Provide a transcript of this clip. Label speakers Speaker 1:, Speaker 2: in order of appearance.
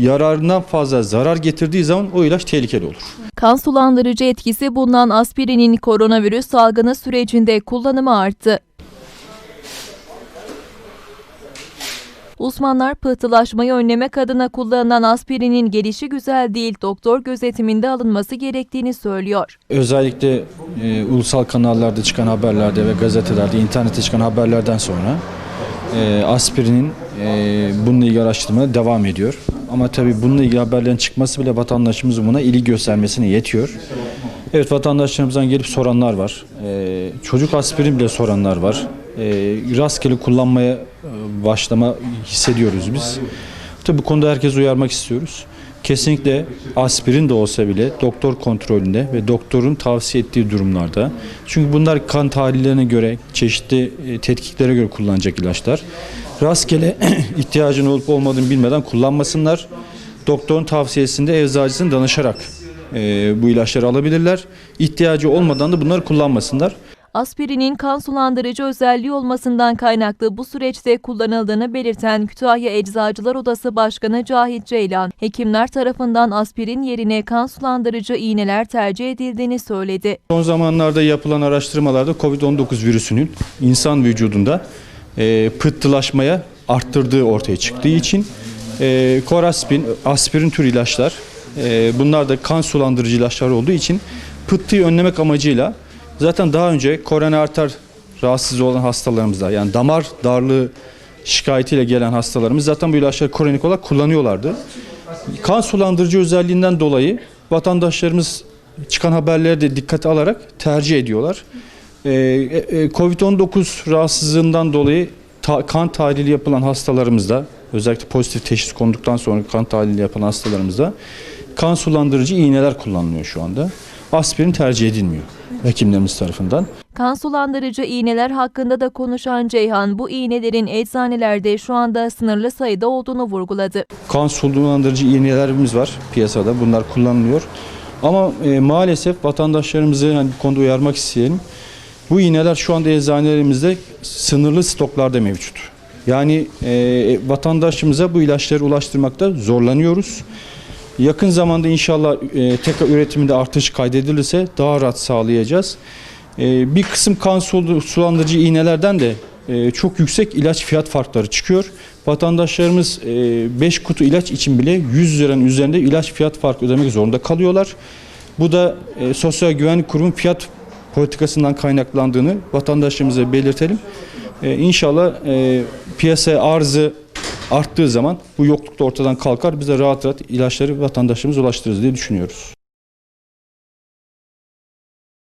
Speaker 1: yararından fazla zarar getirdiği zaman o ilaç tehlikeli olur.
Speaker 2: Kan sulandırıcı etkisi bulunan aspirinin koronavirüs salgını sürecinde kullanımı arttı. Uzmanlar pıhtılaşmayı önlemek adına kullanılan aspirinin gelişi güzel değil, doktor gözetiminde alınması gerektiğini söylüyor.
Speaker 1: Özellikle e, ulusal kanallarda çıkan haberlerde ve gazetelerde, internette çıkan haberlerden sonra e, aspirinin e, bununla ilgili araştırmalar devam ediyor. Ama tabii bununla ilgili haberlerin çıkması bile vatandaşımızın buna ilgi göstermesine yetiyor. Evet vatandaşlarımızdan gelip soranlar var. E, çocuk aspirin bile soranlar var. E, rastgele kullanmaya e, başlama hissediyoruz biz. Tabii bu konuda herkes uyarmak istiyoruz. Kesinlikle aspirin de olsa bile doktor kontrolünde ve doktorun tavsiye ettiği durumlarda. Çünkü bunlar kan tahlillerine göre, çeşitli e, tetkiklere göre kullanacak ilaçlar. Rastgele ihtiyacın olup olmadığını bilmeden kullanmasınlar. Doktorun tavsiyesinde eczacısına danışarak e, bu ilaçları alabilirler. İhtiyacı olmadan da bunları kullanmasınlar.
Speaker 2: Aspirinin kan sulandırıcı özelliği olmasından kaynaklı bu süreçte kullanıldığını belirten Kütahya Eczacılar Odası Başkanı Cahit Ceylan, hekimler tarafından aspirin yerine kan sulandırıcı iğneler tercih edildiğini söyledi.
Speaker 1: Son zamanlarda yapılan araştırmalarda COVID-19 virüsünün insan vücudunda e, arttırdığı ortaya çıktığı için e, koraspin, aspirin tür ilaçlar e, bunlar da kan sulandırıcı ilaçlar olduğu için pıhtıyı önlemek amacıyla zaten daha önce korona arter rahatsız olan hastalarımızda yani damar darlığı şikayetiyle gelen hastalarımız zaten bu ilaçları kronik olarak kullanıyorlardı. Kan sulandırıcı özelliğinden dolayı vatandaşlarımız çıkan haberleri de dikkate alarak tercih ediyorlar. Ee, e, e, Covid-19 rahatsızlığından dolayı ta- kan tahlili yapılan hastalarımızda özellikle pozitif teşhis konduktan sonra kan tahlili yapılan hastalarımızda kan sulandırıcı iğneler kullanılıyor şu anda. Aspirin tercih edilmiyor hekimlerimiz tarafından.
Speaker 2: Kan sulandırıcı iğneler hakkında da konuşan Ceyhan, bu iğnelerin eczanelerde şu anda sınırlı sayıda olduğunu vurguladı.
Speaker 1: kan sulandırıcı iğnelerimiz var piyasada. Bunlar kullanılıyor. Ama e, maalesef vatandaşlarımızı hani bu konuda uyarmak isteyelim. Bu iğneler şu anda eczanelerimizde sınırlı stoklarda mevcut. Yani e, vatandaşımıza bu ilaçları ulaştırmakta zorlanıyoruz. Yakın zamanda inşallah e, tekrar üretiminde artış kaydedilirse daha rahat sağlayacağız. E, bir kısım kan su- sulandırıcı iğnelerden de e, çok yüksek ilaç fiyat farkları çıkıyor. Vatandaşlarımız 5 kutu ilaç için bile 100 liranın üzerinde ilaç fiyat farkı ödemek zorunda kalıyorlar. Bu da e, Sosyal Güvenlik Kurumu fiyat politikasından kaynaklandığını vatandaşlarımıza belirtelim. E, inşallah e, piyasaya arzı arttığı zaman bu yokluk da ortadan kalkar. Biz de rahat rahat ilaçları vatandaşlarımıza ulaştırırız diye düşünüyoruz.